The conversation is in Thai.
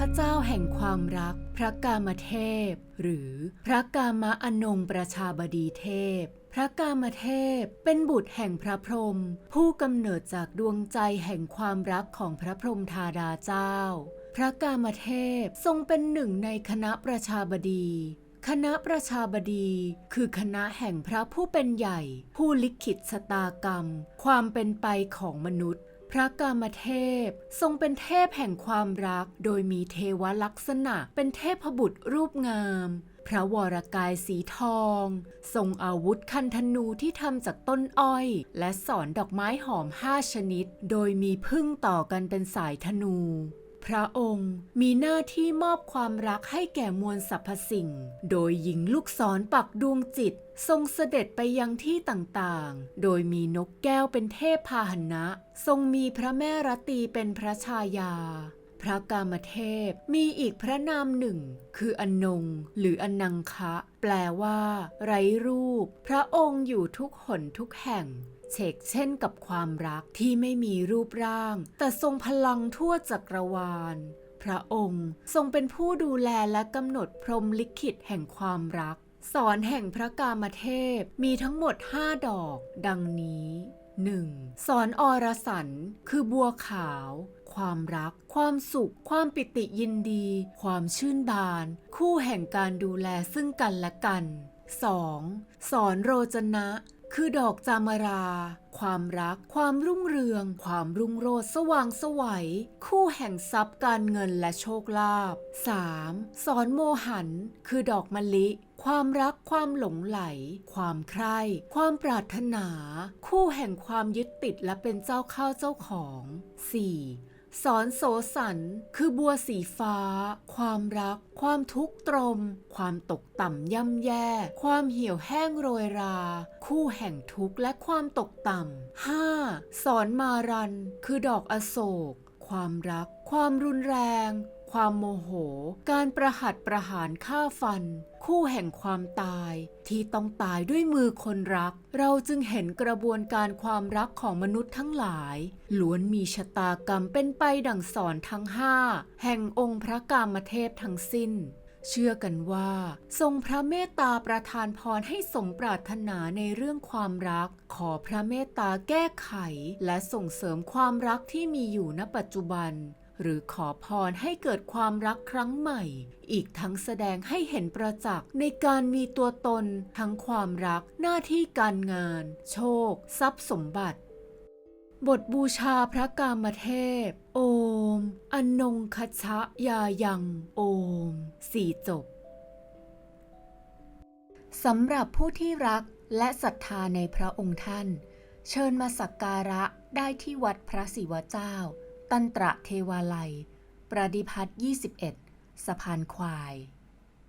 พเจ้าแห่งความรัก พระกามเทพ หรือพระกามะอนงประชาบดีเทพ พระกามเทพเป็นบุตรแห่งพระพรหมผู้กำเนิดจากดวงใจแห่งความรักของพระพรหมธาดาเจ้า พระกามเทพทรงเป็นหนึ่งในคณะประชาบดีคณะประชาบดีคือคณะแห่งพระผู้เป็นใหญ่ ผู้ลิขิตชะตากรรม ความเป็นไปของมนุษย์ พระกามเทพ ทรงเป็นเทพแห่งความรัก โดยมีเทวลักษณะ เป็นเทพบุตรรูปงาม พระวรกายสีทอง ทรงอาวุธคันธนูที่ทำจากต้นอ้อย และสอนดอกไม้หอมห้าชนิด โดยมีพึ่งต่อกันเป็นสายธนู พระองค์มีหน้าที่มอบความรักให้แก่มวลสรรพสิ่ง โดยหญิงลูกศรปักดวงจิต ทรงเสด็จไปยังที่ต่างๆ โดยมีนกแก้วเป็นเทพพาหนะ ทรงมีพระแม่รตีเป็นพระชายา พระกามเทพมีอีกพระนามหนึ่ง คืออนงหรืออนังคะ แปลว่า ไร้รูป พระองค์อยู่ทุกหนทุกแห่ง เฉกเช่นกับความรักที่ไม่มีรูปร่าง แต่ทรงพลังทั่วจักรวาล พระองค์ทรงเป็นผู้ดูแลและกำหนดพรมลิขิตแห่งความรัก สอนแห่งพระกามเทพมีทั้งหมด5ดอก ดังนี้ 1. สอนอรสันคือบัวขาว ความรัก ความสุข ความปิติยินดี ความชื่นบาน คู่แห่งการดูแลซึ่งกันและกัน 2. สอนโรจนะ คือดอกจามรา ความรัก ความรุ่งเรือง ความรุ่งโรจน์สว่างสวัย คู่แห่งทรัพย์การเงินและโชคลาภ 3. สอนโมหัน คือดอกมะลิ ความรักความหลงไหล ความใคร่ ความปรารถนา คู่แห่งความยึดติดและเป็นเจ้าเข้าเจ้าของ 4. สอนโสสันคือบัวสีฟ้า ความรัก ความทุกข์ตรม ความตกต่ำย่ำแย่ ความเหี่ยวแห้งโรยรา คู่แห่งทุกข์และความตกต่ำ 5. สอนมารัน คือดอกอโศก ความรัก ความรุนแรง ความโมโห การประหัตประหารฆ่าฟัน คู่แห่งความตาย ที่ต้องตายด้วยมือคนรัก เราจึงเห็นกระบวนการความรักของมนุษย์ทั้งหลายล้วนมีชะตากรรมเป็นไปดังสอนทั้งห้าแห่งองค์พระกามเทพทั้งสิ้นเชื่อกันว่า ทรงพระเมตตาประทานพรให้สมปรารถนาในเรื่องความรัก ขอพระเมตตาแก้ไข และส่งเสริมความรักที่มีอยู่ณปัจจุบัน หรือขอพรให้เกิดความรักครั้งใหม่ อีกทั้งแสดงให้เห็นประจักษ์ในการมีตัวตน ทั้งความรัก หน้าที่การงาน โชค ทรัพย์สมบัติ บทบูชาพระกามเทพ โอม อนงคชะยายัง โอม สี่จบสำหรับผู้ที่รักและศรัทธาในพระองค์ท่าน เชิญมาสักการะได้ที่วัดพระศิวเจ้า ตันตระเทวาลัย ประดิพัฒน์21 สะพานควาย